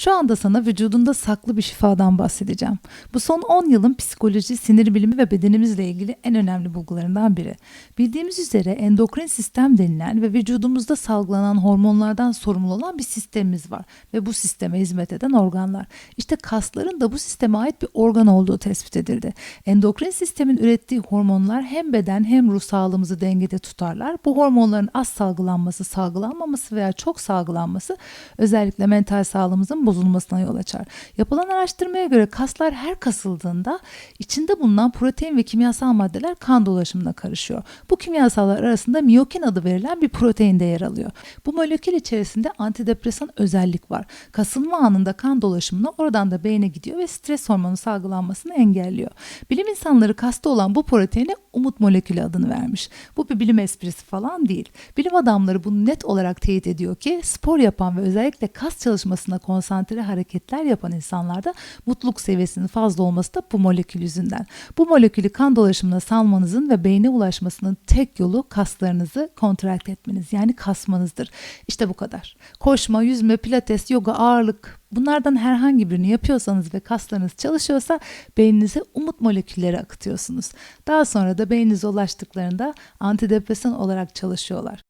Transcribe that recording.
Şu anda sana vücudunda saklı bir şifadan bahsedeceğim. Bu son 10 yılın psikoloji, sinir bilimi ve bedenimizle ilgili en önemli bulgularından biri. Bildiğimiz üzere endokrin sistem denilen ve vücudumuzda salgılanan hormonlardan sorumlu olan bir sistemimiz var ve bu sisteme hizmet eden organlar. İşte kasların da bu sisteme ait bir organ olduğu tespit edildi. Endokrin sistemin ürettiği hormonlar hem beden hem ruh sağlığımızı dengede tutarlar. Bu hormonların az salgılanması, salgılanmaması veya çok salgılanması özellikle mental sağlığımızın bozulmasına yol açar. Yapılan araştırmaya göre kaslar her kasıldığında içinde bulunan protein ve kimyasal maddeler kan dolaşımına karışıyor. Bu kimyasallar arasında miyokin adı verilen bir protein de yer alıyor. Bu molekül içerisinde antidepresan özellik var. Kasılma anında kan dolaşımına oradan da beyne gidiyor ve stres hormonu salgılanmasını engelliyor. Bilim insanları kasta olan bu proteine umut molekülü adını vermiş. Bu bir bilim esprisi falan değil. Bilim adamları bunu net olarak teyit ediyor ki spor yapan ve özellikle kas çalışmasına konsantre hareketler yapan insanlarda mutluluk seviyesinin fazla olması da bu molekül yüzünden. Bu molekülü kan dolaşımına salmanızın ve beyne ulaşmasının tek yolu kaslarınızı kontrakt etmeniz yani kasmanızdır. İşte bu kadar. Koşma, yüzme, pilates, yoga, ağırlık bunlardan herhangi birini yapıyorsanız ve kaslarınız çalışıyorsa beyninize umut molekülleri akıtıyorsunuz. Daha sonra da beyninize ulaştıklarında antidepresan olarak çalışıyorlar.